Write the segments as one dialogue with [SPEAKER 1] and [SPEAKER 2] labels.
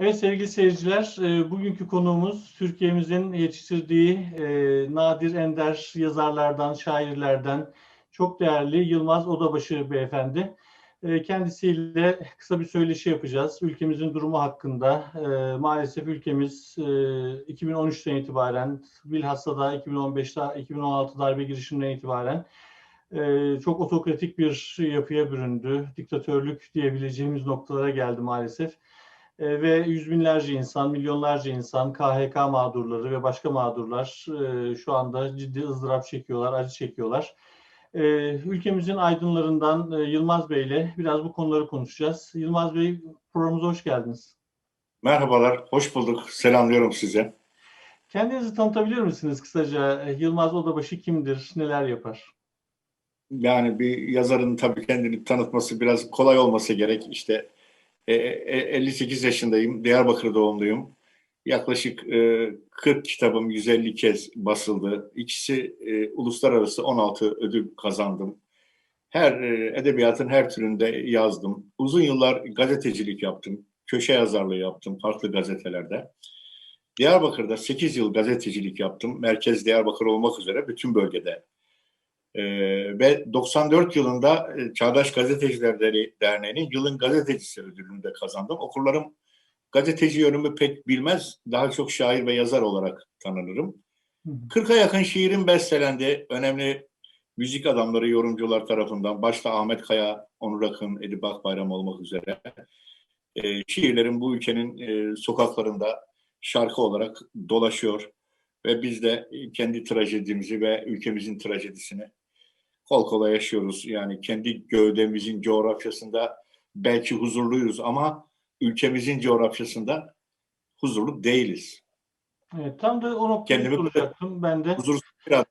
[SPEAKER 1] Evet sevgili seyirciler, e, bugünkü konuğumuz Türkiye'mizin yetiştirdiği e, nadir ender yazarlardan, şairlerden çok değerli Yılmaz Odabaşı beyefendi. E, kendisiyle kısa bir söyleşi yapacağız. Ülkemizin durumu hakkında. Maalesef ülkemiz e, 2013'ten itibaren, bilhassa da 2015'te, 2016 darbe girişiminden itibaren çok otokratik bir yapıya büründü. Diktatörlük diyebileceğimiz noktalara geldi maalesef. E, ve yüz binlerce insan, milyonlarca insan, KHK mağdurları ve başka mağdurlar e, şu anda ciddi ızdırap çekiyorlar, acı çekiyorlar. E, ülkemizin aydınlarından e, Yılmaz Bey ile biraz bu konuları konuşacağız. Yılmaz Bey programımıza hoş geldiniz.
[SPEAKER 2] Merhabalar, hoş bulduk. Selamlıyorum size.
[SPEAKER 1] Kendinizi tanıtabilir misiniz kısaca? Yılmaz Odabaşı kimdir, neler yapar?
[SPEAKER 2] Yani bir yazarın tabii kendini tanıtması biraz kolay olması gerek. İşte e, e, 58 yaşındayım, Diyarbakır doğumluyum. Yaklaşık e, 40 kitabım 150 kez basıldı. İkisi e, uluslararası 16 ödül kazandım. Her e, edebiyatın her türünde yazdım. Uzun yıllar gazetecilik yaptım. Köşe yazarlığı yaptım farklı gazetelerde. Diyarbakır'da 8 yıl gazetecilik yaptım. Merkez Diyarbakır olmak üzere bütün bölgede. Ee, ve 94 yılında e, Çağdaş Gazeteciler Derneği'nin yılın gazetecisi ödülünü de kazandım. Okurlarım gazeteci yönümü pek bilmez. Daha çok şair ve yazar olarak tanınırım. 40'a yakın şiirim bestelendi. Önemli müzik adamları, yorumcular tarafından. Başta Ahmet Kaya, Onur Akın, Edip Akbayram olmak üzere. Ee, şiirlerim bu ülkenin e, sokaklarında şarkı olarak dolaşıyor. Ve biz de kendi trajedimizi ve ülkemizin trajedisini kol kola yaşıyoruz. Yani kendi gövdemizin coğrafyasında belki huzurluyuz ama ülkemizin coğrafyasında huzurlu değiliz.
[SPEAKER 1] Evet, tam da o noktayı
[SPEAKER 2] Kendimi
[SPEAKER 1] soracaktım ben de.
[SPEAKER 2] Huzursuz bir adam.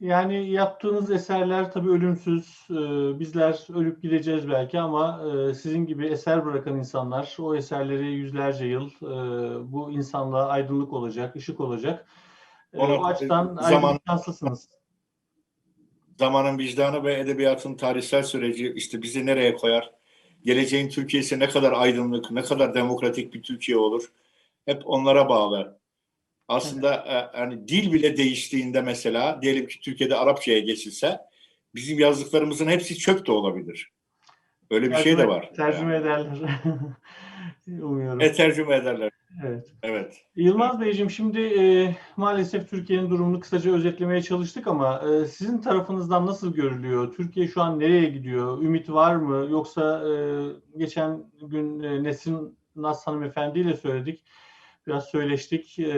[SPEAKER 1] Yani yaptığınız eserler tabii ölümsüz. Ee, Bizler ölüp gideceğiz belki ama e, sizin gibi eser bırakan insanlar o eserleri yüzlerce yıl e, bu insanlığa aydınlık olacak, ışık olacak. E, O açıdan
[SPEAKER 2] zaman-
[SPEAKER 1] şanslısınız.
[SPEAKER 2] Zamanın vicdanı ve edebiyatın tarihsel süreci işte bizi nereye koyar? Geleceğin Türkiye'si ne kadar aydınlık, ne kadar demokratik bir Türkiye olur? Hep onlara bağlı. Aslında e, yani dil bile değiştiğinde mesela diyelim ki Türkiye'de Arapçaya geçilse bizim yazdıklarımızın hepsi çöp de olabilir. Öyle bir şey de
[SPEAKER 1] Tercüme-
[SPEAKER 2] var.
[SPEAKER 1] Tercüme ederler. Umuyorum.
[SPEAKER 2] E, tercüme ederler.
[SPEAKER 1] Evet.
[SPEAKER 2] Evet.
[SPEAKER 1] Yılmaz Beyciğim şimdi e, maalesef Türkiye'nin durumunu kısaca özetlemeye çalıştık ama e, sizin tarafınızdan nasıl görülüyor? Türkiye şu an nereye gidiyor? Ümit var mı? Yoksa e, geçen gün e, Nesin Naz hanımefendiyle söyledik. Biraz söyleştik. E,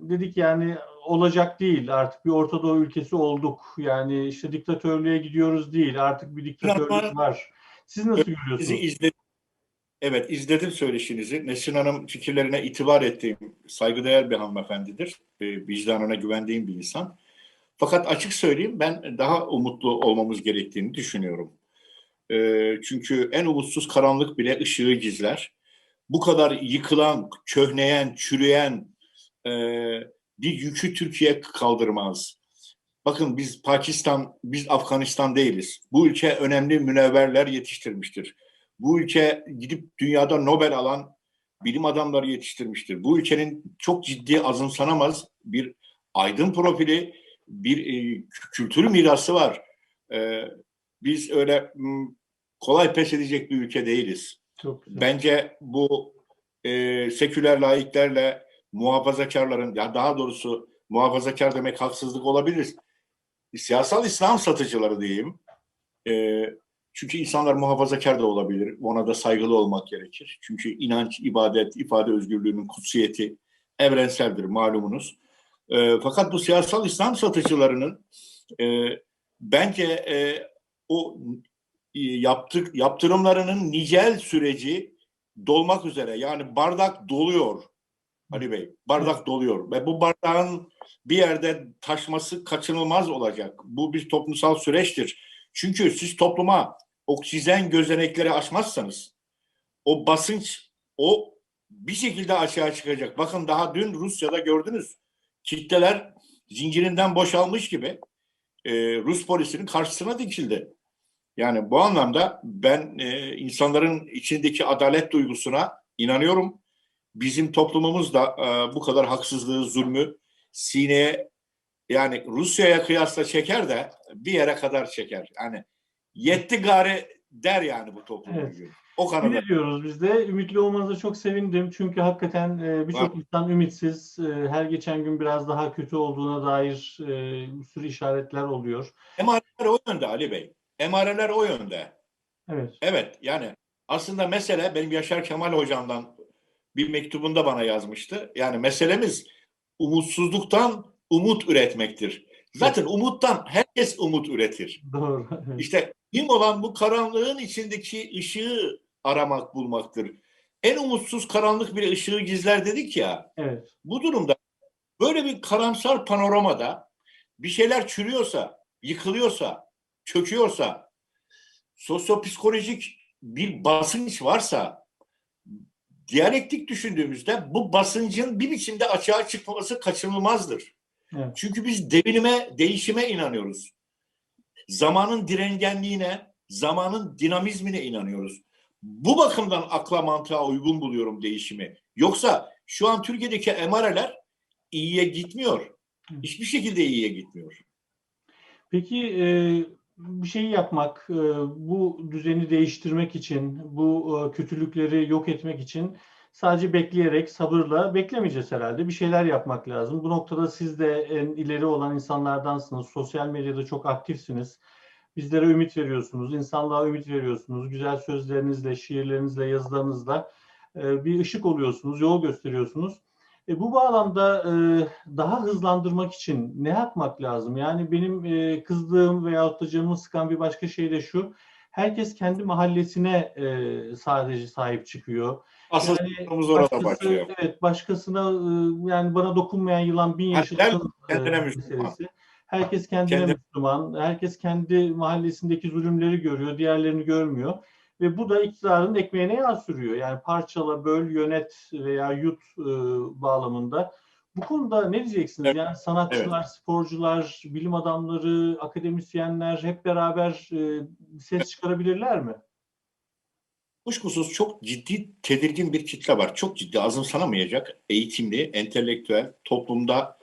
[SPEAKER 1] dedik yani olacak değil artık bir Orta Doğu ülkesi olduk. Yani işte diktatörlüğe gidiyoruz değil artık bir diktatörlük var. Siz nasıl görüyorsunuz?
[SPEAKER 2] izledim. Evet izledim söyleşinizi. Nesin Hanım fikirlerine itibar ettiğim saygıdeğer bir hanımefendidir. E, vicdanına güvendiğim bir insan. Fakat açık söyleyeyim ben daha umutlu olmamız gerektiğini düşünüyorum. E, çünkü en umutsuz karanlık bile ışığı gizler. Bu kadar yıkılan, köhneyen, çürüyen e, bir yükü Türkiye kaldırmaz. Bakın biz Pakistan, biz Afganistan değiliz. Bu ülke önemli münevverler yetiştirmiştir. Bu ülke gidip dünyada Nobel alan bilim adamları yetiştirmiştir. Bu ülkenin çok ciddi azımsanamaz bir aydın profili, bir e, kültür mirası var. E, biz öyle m, kolay pes edecek bir ülke değiliz.
[SPEAKER 1] Çok güzel.
[SPEAKER 2] Bence bu e, seküler laiklerle muhafazakarların, ya daha doğrusu muhafazakar demek haksızlık olabilir. Siyasal İslam satıcıları diyeyim. E, çünkü insanlar muhafazakar da olabilir. Ona da saygılı olmak gerekir. Çünkü inanç, ibadet, ifade özgürlüğünün kutsiyeti evrenseldir malumunuz. E, fakat bu siyasal İslam satıcılarının e, bence e, o e, yaptık yaptırımlarının nicel süreci dolmak üzere. Yani bardak doluyor Ali Bey. Bardak doluyor ve bu bardağın bir yerde taşması kaçınılmaz olacak. Bu bir toplumsal süreçtir. Çünkü siz topluma oksijen gözenekleri açmazsanız o basınç o bir şekilde aşağı çıkacak. Bakın daha dün Rusya'da gördünüz. Kitleler zincirinden boşalmış gibi e, Rus polisinin karşısına dikildi. Yani bu anlamda ben e, insanların içindeki adalet duygusuna inanıyorum. bizim toplumumuz da e, bu kadar haksızlığı, zulmü sineye yani Rusya'ya kıyasla çeker de bir yere kadar çeker. Yani yetti gari der yani bu toplum
[SPEAKER 1] Evet.
[SPEAKER 2] O kanada.
[SPEAKER 1] Ümit ediyoruz biz de. Ümitli olmanıza çok sevindim. Çünkü hakikaten e, birçok insan ümitsiz. E, her geçen gün biraz daha kötü olduğuna dair e, bir sürü işaretler oluyor.
[SPEAKER 2] Emareler o yönde Ali Bey. Emareler o yönde.
[SPEAKER 1] Evet.
[SPEAKER 2] Evet yani aslında mesele benim Yaşar Kemal hocamdan bir mektubunda bana yazmıştı. Yani meselemiz umutsuzluktan umut üretmektir. Zaten umuttan herkes umut üretir.
[SPEAKER 1] Doğru. Evet.
[SPEAKER 2] İşte mühim olan bu karanlığın içindeki ışığı aramak bulmaktır. En umutsuz karanlık bile ışığı gizler dedik ya.
[SPEAKER 1] Evet.
[SPEAKER 2] Bu durumda böyle bir karamsar panoramada bir şeyler çürüyorsa, yıkılıyorsa, çöküyorsa, sosyopsikolojik bir basınç varsa, diyalektik düşündüğümüzde bu basıncın bir biçimde açığa çıkması kaçınılmazdır.
[SPEAKER 1] Evet.
[SPEAKER 2] Çünkü biz devinime, değişime inanıyoruz. Zamanın direngenliğine, zamanın dinamizmine inanıyoruz. Bu bakımdan akla mantığa uygun buluyorum değişimi. Yoksa şu an Türkiye'deki emareler iyiye gitmiyor. Hiçbir şekilde iyiye gitmiyor.
[SPEAKER 1] Peki e, bir şey yapmak, e, bu düzeni değiştirmek için, bu e, kötülükleri yok etmek için sadece bekleyerek, sabırla beklemeyeceğiz herhalde. Bir şeyler yapmak lazım. Bu noktada siz de en ileri olan insanlardansınız. Sosyal medyada çok aktifsiniz. Bizlere ümit veriyorsunuz, insanlığa ümit veriyorsunuz. Güzel sözlerinizle, şiirlerinizle, yazılarınızla e, bir ışık oluyorsunuz, yol gösteriyorsunuz. E, bu bağlamda e, daha hızlandırmak için ne yapmak lazım? Yani benim e, kızdığım veyahut da canımı sıkan bir başka şey de şu. Herkes kendi mahallesine e, sadece sahip çıkıyor.
[SPEAKER 2] Asıl
[SPEAKER 1] Yani
[SPEAKER 2] sorunumuz orada
[SPEAKER 1] Başkası,
[SPEAKER 2] başlıyor.
[SPEAKER 1] evet, başkasına e, yani bana dokunmayan yılan bin yaşasın
[SPEAKER 2] Herkes
[SPEAKER 1] e,
[SPEAKER 2] kendine Müslüman.
[SPEAKER 1] meselesi. Herkes kendine
[SPEAKER 2] Kendi-
[SPEAKER 1] Müslüman. Herkes kendi mahallesindeki zulümleri görüyor, diğerlerini görmüyor. Ve bu da iktidarın ekmeğine yağ sürüyor. Yani parçala, böl, yönet veya yut e, bağlamında. Bu konuda ne diyeceksiniz?
[SPEAKER 2] Evet,
[SPEAKER 1] Yani sanatçılar, sporcular, bilim adamları, akademisyenler hep beraber e, ses çıkarabilirler mi?
[SPEAKER 2] Kuşkusuz çok ciddi tedirgin bir kitle var. Çok ciddi azımsanamayacak eğitimli, entelektüel, toplumda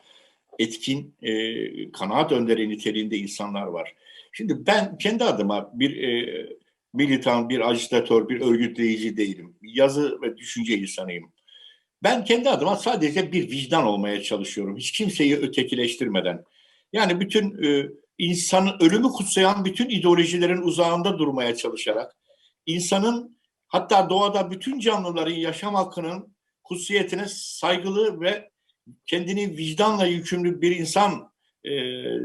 [SPEAKER 2] etkin, e, kanaat önderi niteliğinde insanlar var. Şimdi ben kendi adıma bir e, militan, bir ajitatör, bir örgütleyici değilim. Yazı ve düşünce insanıyım. Ben kendi adıma sadece bir vicdan olmaya çalışıyorum. Hiç kimseyi ötekileştirmeden. Yani bütün e, insanın ölümü kutsayan bütün ideolojilerin uzağında durmaya çalışarak insanın hatta doğada bütün canlıların yaşam hakkının kutsiyetine saygılı ve kendini vicdanla yükümlü bir insan e,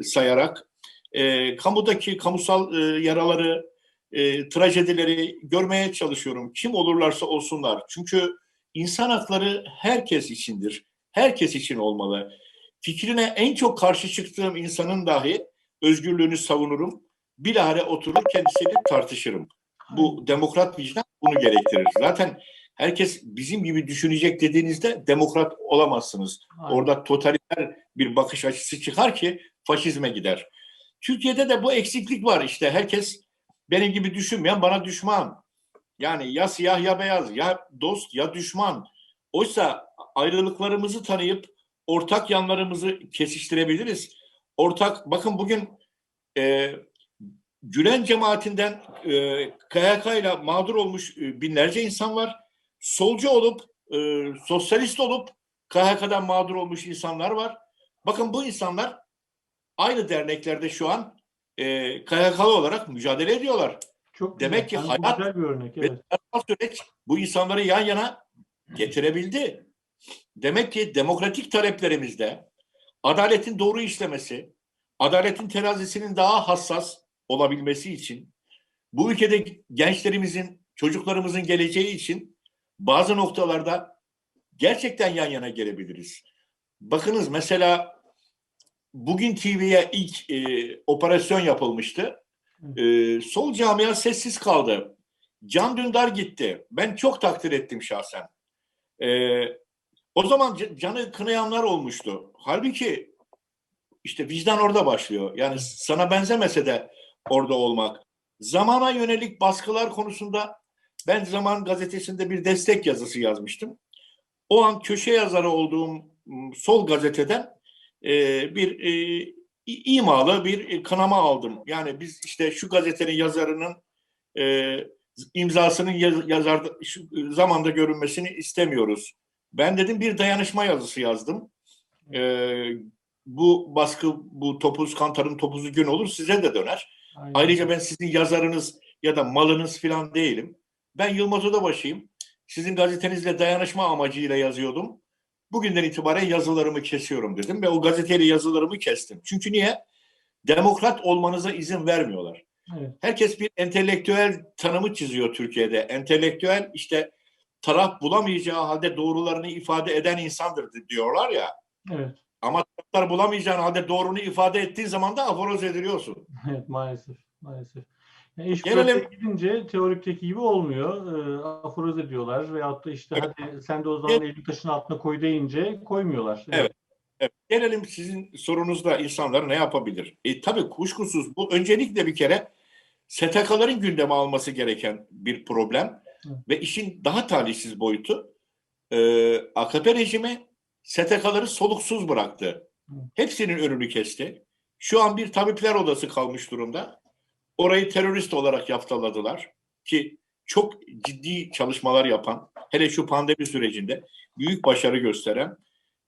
[SPEAKER 2] sayarak e, kamudaki kamusal e, yaraları, e, trajedileri görmeye çalışıyorum. Kim olurlarsa olsunlar. Çünkü insan hakları herkes içindir. Herkes için olmalı. Fikrine en çok karşı çıktığım insanın dahi özgürlüğünü savunurum. Bilahare oturur kendisiyle tartışırım. Bu demokrat vicdan bunu gerektirir. Zaten herkes bizim gibi düşünecek dediğinizde demokrat olamazsınız.
[SPEAKER 1] Aynen.
[SPEAKER 2] Orada totaliter bir bakış açısı çıkar ki faşizme gider. Türkiye'de de bu eksiklik var işte. Herkes benim gibi düşünmeyen bana düşman. Yani ya siyah ya beyaz, ya dost ya düşman. Oysa ayrılıklarımızı tanıyıp ortak yanlarımızı kesiştirebiliriz. Ortak, bakın bugün e, Gülen cemaatinden e, KHK ile mağdur olmuş e, binlerce insan var. Solcu olup, e, sosyalist olup KHK'dan mağdur olmuş insanlar var. Bakın bu insanlar aynı derneklerde şu an e, KHK'lı olarak mücadele ediyorlar.
[SPEAKER 1] Çok
[SPEAKER 2] Demek
[SPEAKER 1] güzel.
[SPEAKER 2] ki
[SPEAKER 1] Yani
[SPEAKER 2] hayat
[SPEAKER 1] güzel bir örnek.
[SPEAKER 2] Ve
[SPEAKER 1] Evet.
[SPEAKER 2] süreç bu insanları yan yana getirebildi. Demek ki demokratik taleplerimizde adaletin doğru işlemesi, adaletin terazisinin daha hassas olabilmesi için, bu ülkede gençlerimizin, çocuklarımızın geleceği için bazı noktalarda gerçekten yan yana gelebiliriz. Bakınız mesela bugün TV'ye ilk e, operasyon yapılmıştı. E, sol camia sessiz kaldı. Can Dündar gitti. Ben çok takdir ettim şahsen. Ee, o zaman canı kınayanlar olmuştu. Halbuki işte vicdan orada başlıyor. Yani sana benzemese de orada olmak. Zamana yönelik baskılar konusunda ben Zaman gazetesinde bir destek yazısı yazmıştım. o an köşe yazarı olduğum m, sol gazeteden e, bir e, imalı bir e, kınama aldım. Yani biz işte şu gazetenin yazarının e, imzasının yaz, yazar şu zamanda görünmesini istemiyoruz. Ben dedim bir dayanışma yazısı yazdım. E, bu baskı bu topuz kantarın topuzu gün olur size de döner.
[SPEAKER 1] Aynen.
[SPEAKER 2] Ayrıca ben sizin yazarınız ya da malınız falan değilim. Ben Yılmaz Odabaşı'yım. Sizin gazetenizle dayanışma amacıyla yazıyordum. Bugünden itibaren yazılarımı kesiyorum dedim ve o gazeteyle yazılarımı kestim. Çünkü niye? Demokrat olmanıza izin vermiyorlar.
[SPEAKER 1] Evet.
[SPEAKER 2] Herkes bir entelektüel tanımı çiziyor Türkiye'de. Entelektüel işte taraf bulamayacağı halde doğrularını ifade eden insandır diyorlar ya.
[SPEAKER 1] Evet.
[SPEAKER 2] Ama taraflar bulamayacağın halde doğrunu ifade ettiğin zaman da aforoz ediliyorsun.
[SPEAKER 1] Evet maalesef. Maalesef. Yani iş
[SPEAKER 2] Gelelim-
[SPEAKER 1] gidince teorikteki gibi olmuyor. E, aforoz ediyorlar veyahut da işte
[SPEAKER 2] Evet.
[SPEAKER 1] hadi sen de o zaman elini taşın altına koy deyince koymuyorlar.
[SPEAKER 2] Evet. Evet. Gelelim sizin sorunuzda insanlar ne yapabilir? E, tabii kuşkusuz bu öncelikle bir kere STK'ların gündeme alması gereken bir problem
[SPEAKER 1] Evet.
[SPEAKER 2] ve işin daha talihsiz boyutu e, AKP rejimi STK'ları soluksuz bıraktı. Hepsinin önünü kesti. Şu an bir tabipler odası kalmış durumda. Orayı terörist olarak yaftaladılar ki çok ciddi çalışmalar yapan, hele şu pandemi sürecinde büyük başarı gösteren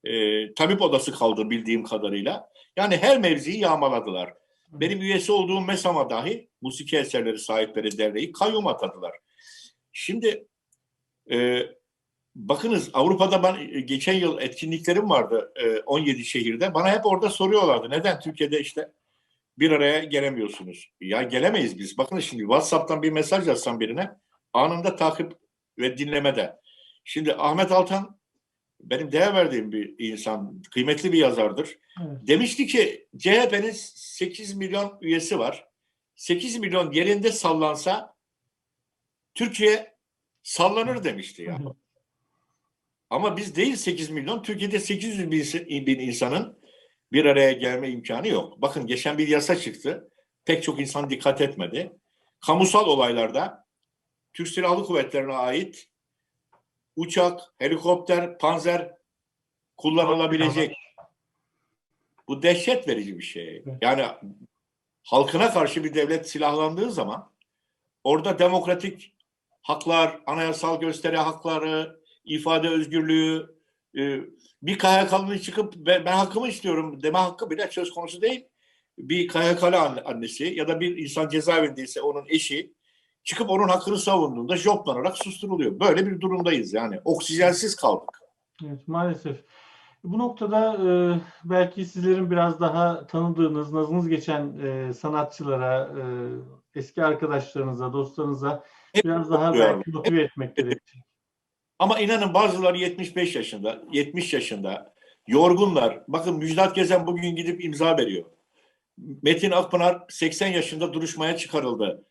[SPEAKER 2] e, tabip odası kaldı bildiğim kadarıyla. Yani her mevziyi yağmaladılar. Benim üyesi olduğum MESAM'a dahi musiki eserleri sahipleri derneği kayyum atadılar. Şimdi e, bakınız Avrupa'da ben e, geçen yıl etkinliklerim vardı e, 17 şehirde. Bana hep orada soruyorlardı. Neden Türkiye'de işte bir araya gelemiyorsunuz? Ya gelemeyiz biz. Bakın şimdi WhatsApp'tan bir mesaj yazsam birine anında takip ve dinlemede. Şimdi Ahmet Altan benim değer verdiğim bir insan, kıymetli bir yazardır.
[SPEAKER 1] Evet.
[SPEAKER 2] Demişti ki CHP'nin 8 milyon üyesi var. 8 milyon yerinde sallansa Türkiye sallanır demişti ya.
[SPEAKER 1] Hı hı.
[SPEAKER 2] Ama biz değil 8 milyon, Türkiye'de 800 bin, insanın bir araya gelme imkanı yok. Bakın geçen bir yasa çıktı. Pek çok insan dikkat etmedi. Kamusal olaylarda Türk Silahlı Kuvvetleri'ne ait uçak, helikopter, panzer kullanılabilecek. Bu dehşet verici bir şey. Yani halkına karşı bir devlet silahlandığı zaman orada demokratik haklar, anayasal gösteri hakları, ifade özgürlüğü, e, bir KHK'lının çıkıp ben, ben hakkımı istiyorum deme hakkı bile söz konusu değil. Bir KHK'lı anne- annesi ya da bir insan cezaevindeyse onun eşi çıkıp onun hakkını savunduğunda joplanarak susturuluyor. Böyle bir durumdayız yani. Oksijensiz kaldık.
[SPEAKER 1] Evet, maalesef. Bu noktada e, belki sizlerin biraz daha tanıdığınız, nazınız geçen e, sanatçılara, e, eski arkadaşlarınıza, dostlarınıza
[SPEAKER 2] Hep
[SPEAKER 1] biraz daha belki motive etmek gerekecek.
[SPEAKER 2] Ama inanın bazıları 75 yaşında, 70 yaşında, yorgunlar. Bakın Müjdat Gezen bugün gidip imza veriyor. Metin Akpınar 80 yaşında duruşmaya çıkarıldı.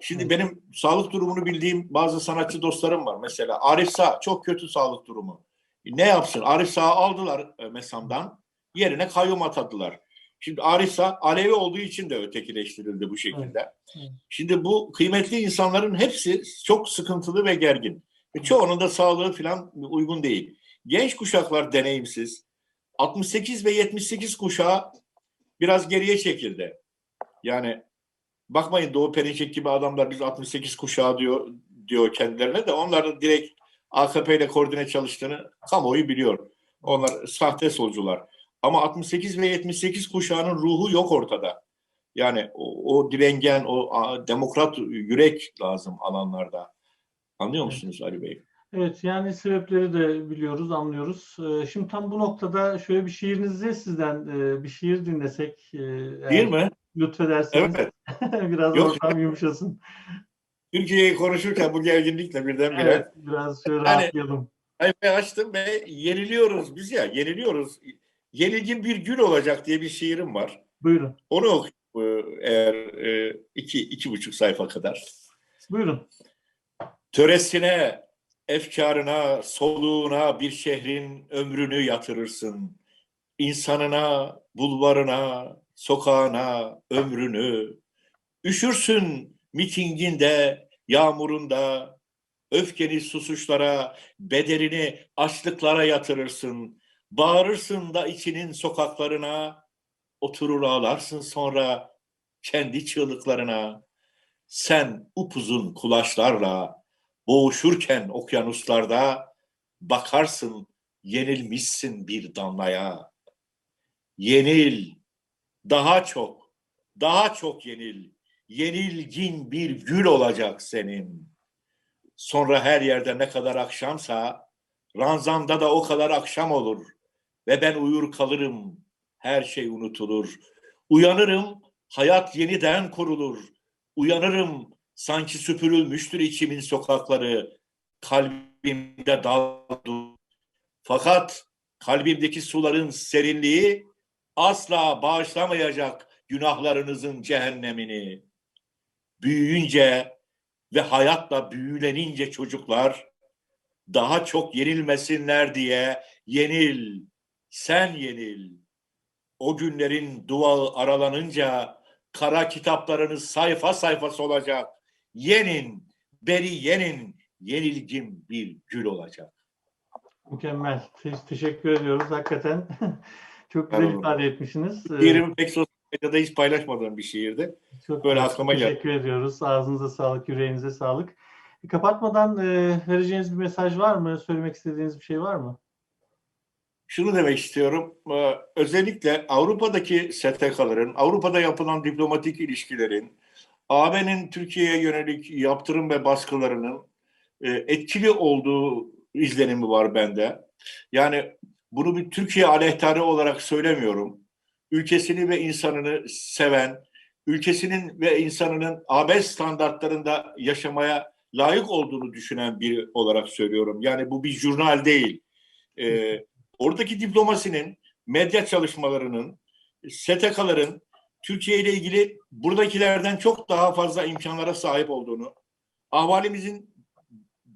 [SPEAKER 2] Şimdi benim sağlık durumunu bildiğim bazı sanatçı dostlarım var. Mesela Arif Sağ çok kötü sağlık durumu. Ne yapsın? Arif Sağ'ı aldılar e, Mesam'dan. Yerine kayyum atadılar. Şimdi Arif Sağ Alevi olduğu için de ötekileştirildi bu şekilde. Şimdi bu kıymetli insanların hepsi çok sıkıntılı ve gergin. Ve çoğunun da sağlığı falan uygun değil. Genç kuşaklar deneyimsiz. 68 ve 78 kuşağı biraz geriye çekildi. Yani bakmayın Doğu Perinçek gibi adamlar biz 68 kuşağı diyor diyor kendilerine de onların direkt AKP ile koordine çalıştığını kamuoyu biliyor. Onlar sahte solcular. Ama 68 ve 78 kuşağının ruhu yok ortada. Yani o, o direngen, o a, demokrat yürek lazım alanlarda. Anlıyor musunuz Ali Bey?
[SPEAKER 1] Evet, yani sebepleri de biliyoruz, anlıyoruz. E, şimdi tam bu noktada şöyle bir şiirinizi sizden e, bir şiir dinlesek, e,
[SPEAKER 2] Değil mi?
[SPEAKER 1] lütfederseniz
[SPEAKER 2] Evet.
[SPEAKER 1] biraz
[SPEAKER 2] Yok.
[SPEAKER 1] ortam yumuşasın.
[SPEAKER 2] Türkiye'yi konuşurken bu gerginlikle birdenbire
[SPEAKER 1] Evet, biraz şöyle
[SPEAKER 2] Yani-
[SPEAKER 1] rahatlayalım.
[SPEAKER 2] sayfayı açtım ve yeniliyoruz biz ya, yeniliyoruz. Yenilgin bir gün olacak diye bir şiirim var.
[SPEAKER 1] Buyurun,
[SPEAKER 2] Onu okuyayım e, eğer e, iki, iki buçuk sayfa kadar.
[SPEAKER 1] buyurun.
[SPEAKER 2] Töresine, efkarına, soluğuna bir şehrin ömrünü yatırırsın. İnsanına, bulvarına, sokağına ömrünü. Üşürsün mitinginde, yağmurunda, Öfkeni susuşlara, bederini açlıklara yatırırsın. Bağırırsın da içinin sokaklarına, oturur ağlarsın sonra kendi çığlıklarına. Sen upuzun kulaçlarla boğuşurken okyanuslarda bakarsın yenilmişsin bir damlaya. Yenil, daha çok, daha çok yenil. Yenilgin bir gül olacak senin. Sonra her yerde ne kadar akşamsa, ranzamda da o kadar akşam olur. Ve ben uyur kalırım, her şey unutulur. Uyanırım, hayat yeniden kurulur. Uyanırım, sanki süpürülmüştür içimin sokakları. Kalbimde daldı. Fakat kalbimdeki suların serinliği asla bağışlamayacak günahlarınızın cehennemini. Büyüyünce ve hayatla büyülenince çocuklar daha çok yenilmesinler diye yenil, sen yenil. O günlerin duağı aralanınca kara kitaplarınız sayfa sayfası olacak. Yenin, beri yenin, yenilgin bir gül olacak.
[SPEAKER 1] Mükemmel. Te- teşekkür ediyoruz hakikaten. Çok güzel
[SPEAKER 2] Merhaba.
[SPEAKER 1] ifade etmişsiniz. Ee,
[SPEAKER 2] Şiirimi pek sosyal medyada hiç paylaşmadığım bir şiirdi.
[SPEAKER 1] Çok
[SPEAKER 2] Böyle aklıma geldi.
[SPEAKER 1] Teşekkür ediyoruz. Ağzınıza sağlık, yüreğinize sağlık. E, Kapatmadan e, vereceğiniz bir mesaj var mı? Söylemek istediğiniz bir şey var mı?
[SPEAKER 2] Şunu demek istiyorum. e, Özellikle Avrupa'daki STK'ların, Avrupa'da yapılan diplomatik ilişkilerin, AB'nin Türkiye'ye yönelik yaptırım ve baskılarının e, etkili olduğu izlenimi var bende. Yani bunu bir Türkiye aleyhtarı olarak söylemiyorum. Ülkesini ve insanını seven, ülkesinin ve insanının AB standartlarında yaşamaya layık olduğunu düşünen biri olarak söylüyorum. Yani bu bir jurnal değil. E, oradaki diplomasinin, medya çalışmalarının, STK'ların Türkiye ile ilgili buradakilerden çok daha fazla imkanlara sahip olduğunu, ahvalimizin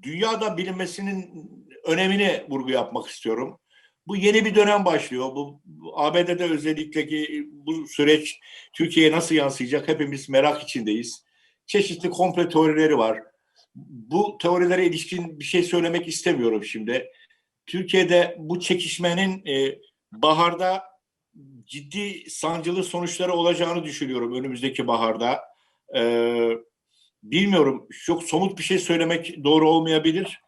[SPEAKER 2] dünyada bilinmesinin önemini vurgu yapmak istiyorum. Bu yeni bir dönem başlıyor. Bu ABD'de özellikle ki bu süreç Türkiye'ye nasıl yansıyacak hepimiz merak içindeyiz. Çeşitli komplo teorileri var. Bu teorilere ilişkin bir şey söylemek istemiyorum şimdi. Türkiye'de bu çekişmenin e, baharda ciddi sancılı sonuçları olacağını düşünüyorum önümüzdeki baharda. Ee, bilmiyorum çok somut bir şey söylemek doğru olmayabilir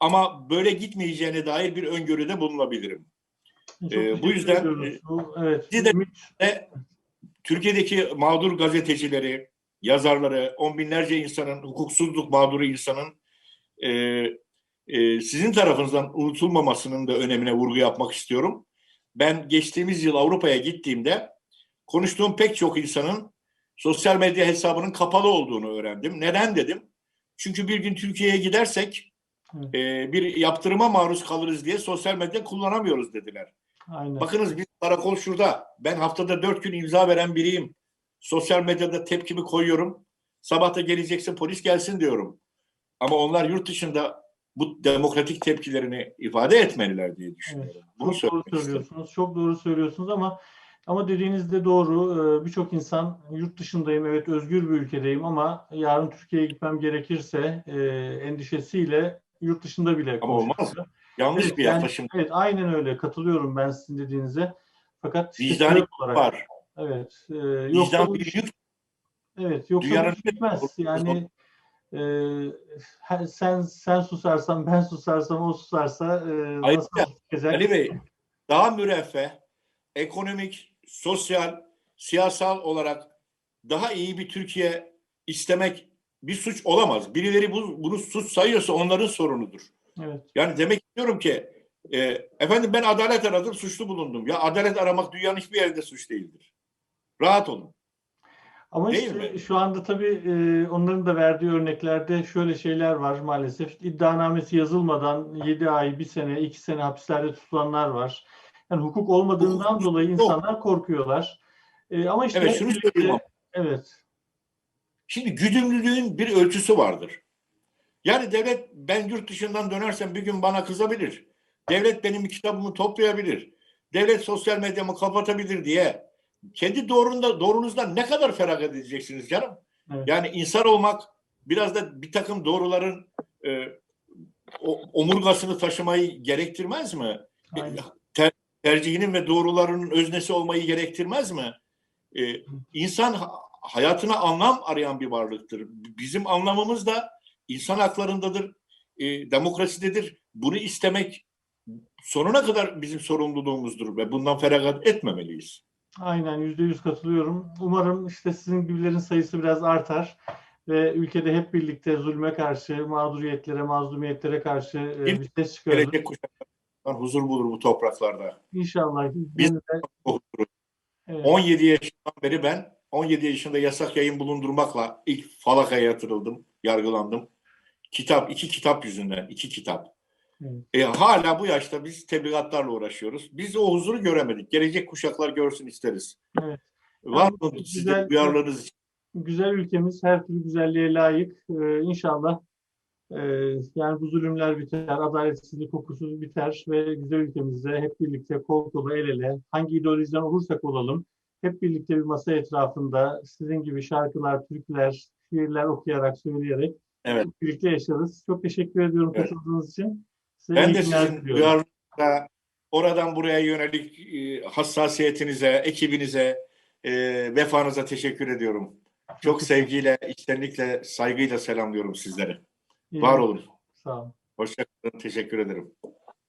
[SPEAKER 2] ama böyle gitmeyeceğine dair bir öngörüde bulunabilirim. Ee, bu yüzden, e,
[SPEAKER 1] evet.
[SPEAKER 2] de- Türkiye'deki mağdur gazetecileri, yazarları, on binlerce insanın, hukuksuzluk mağduru insanın e, e, sizin tarafınızdan unutulmamasının da önemine vurgu yapmak istiyorum. Ben geçtiğimiz yıl Avrupa'ya gittiğimde konuştuğum pek çok insanın sosyal medya hesabının kapalı olduğunu öğrendim. Neden dedim? Çünkü bir gün Türkiye'ye gidersek e, bir yaptırıma maruz kalırız diye sosyal medya kullanamıyoruz dediler.
[SPEAKER 1] Aynen.
[SPEAKER 2] Bakınız biz karakol şurada. Ben haftada dört gün imza veren biriyim. Sosyal medyada tepkimi koyuyorum. Sabah da gelecekse polis gelsin diyorum. Ama onlar yurt dışında bu demokratik tepkilerini ifade etmeliler diye düşünüyorum. Bunu
[SPEAKER 1] Çok doğru
[SPEAKER 2] söylemek istedim.
[SPEAKER 1] söylüyorsunuz. Çok doğru söylüyorsunuz ama ama dediğiniz de doğru. Ee, Birçok insan yurt dışındayım, evet özgür bir ülkedeyim ama yarın Türkiye'ye gitmem gerekirse e, endişesiyle yurt dışında bile
[SPEAKER 2] Ama olmaz. Yanlış
[SPEAKER 1] Evet,
[SPEAKER 2] bir
[SPEAKER 1] yani-
[SPEAKER 2] yaklaşım
[SPEAKER 1] Evet, aynen öyle. Katılıyorum ben sizin dediğinize. Fakat işte
[SPEAKER 2] Vicdani
[SPEAKER 1] sebep olarak,
[SPEAKER 2] var.
[SPEAKER 1] evet, e,
[SPEAKER 2] Vicdan bir yük.
[SPEAKER 1] Evet, yoksa
[SPEAKER 2] Dünyanın
[SPEAKER 1] bitmez. Yani e, he- sen sen susarsan, ben susarsam, o susarsa e, nasıl çıkacak?
[SPEAKER 2] Ali Bey, daha müreffeh, ekonomik, sosyal, siyasal olarak daha iyi bir Türkiye istemek bir suç olamaz. Birileri bu, bunu suç sayıyorsa onların sorunudur.
[SPEAKER 1] Evet.
[SPEAKER 2] Yani demek istiyorum ki e, efendim ben adalet aradım suçlu bulundum. Ya adalet aramak dünyanın hiçbir yerinde suç değildir. Rahat olun.
[SPEAKER 1] Ama
[SPEAKER 2] Değil
[SPEAKER 1] işte
[SPEAKER 2] mi?
[SPEAKER 1] şu anda tabii e, onların da verdiği örneklerde şöyle şeyler var maalesef. İddianamesi yazılmadan 7 ay, 1 sene, 2 sene hapislerde tutulanlar var. Yani hukuk olmadığından
[SPEAKER 2] Hukuk
[SPEAKER 1] dolayı
[SPEAKER 2] yok.
[SPEAKER 1] insanlar korkuyorlar. E, ama işte
[SPEAKER 2] Evet şunu söyleyeyim
[SPEAKER 1] evet.
[SPEAKER 2] Şimdi güdümlülüğün bir ölçüsü vardır. Yani devlet ben yurt dışından dönersem bir gün bana kızabilir. Devlet benim kitabımı toplayabilir. Devlet sosyal medyamı kapatabilir diye kendi doğrunda, doğrunuzdan ne kadar feragat edeceksiniz canım?
[SPEAKER 1] Evet.
[SPEAKER 2] Yani insan olmak biraz da bir takım doğruların e, o, omurgasını taşımayı gerektirmez mi?
[SPEAKER 1] Aynen.
[SPEAKER 2] Ter- tercihinin ve doğrularının öznesi olmayı gerektirmez mi? Ee, insan ha- hayatına anlam arayan bir varlıktır. Bizim anlamımız da insan haklarındadır, e, demokrasidedir. Bunu istemek sonuna kadar bizim sorumluluğumuzdur ve bundan feragat etmemeliyiz.
[SPEAKER 1] Aynen yüzde yüz katılıyorum. Umarım işte sizin gibilerin sayısı biraz artar ve ülkede hep birlikte zulme karşı, mağduriyetlere, mazlumiyetlere karşı e, bir ses çıkarırız.
[SPEAKER 2] Gelecek kuşaklar huzur bulur bu topraklarda.
[SPEAKER 1] İnşallah.
[SPEAKER 2] Biz- huzuru.
[SPEAKER 1] Evet,
[SPEAKER 2] 17 yaşından beri ben 17 yaşında yasak yayın bulundurmakla ilk falakaya yatırıldım, yargılandım. Kitap, iki kitap yüzünden, iki kitap.
[SPEAKER 1] Evet.
[SPEAKER 2] E, hala bu yaşta biz tebligatlarla uğraşıyoruz. Biz o huzuru göremedik. Gelecek kuşaklar görsün isteriz.
[SPEAKER 1] Evet.
[SPEAKER 2] Var
[SPEAKER 1] Yani
[SPEAKER 2] mı
[SPEAKER 1] güzel-
[SPEAKER 2] sizin duyarlılığınız için?
[SPEAKER 1] güzel ülkemiz her türlü güzelliğe layık. Ee, inşallah e, yani bu zulümler biter, adaletsizlik kokusu biter ve güzel ülkemizde hep birlikte kol kola el ele hangi ideolojiden olursak olalım hep birlikte bir masa etrafında sizin gibi şarkılar, türküler, şiirler okuyarak, söyleyerek
[SPEAKER 2] Evet.
[SPEAKER 1] birlikte yaşarız. Çok teşekkür ediyorum
[SPEAKER 2] Evet.
[SPEAKER 1] katıldığınız için. Size
[SPEAKER 2] Ben de sizin duyarlılığınıza, oradan buraya yönelik e, hassasiyetinize, ekibinize, e, vefanıza teşekkür ediyorum. Çok sevgiyle, içtenlikle, saygıyla selamlıyorum sizleri.
[SPEAKER 1] İyi
[SPEAKER 2] Var olun.
[SPEAKER 1] Sağ olun.
[SPEAKER 2] Hoşçakalın. Teşekkür ederim.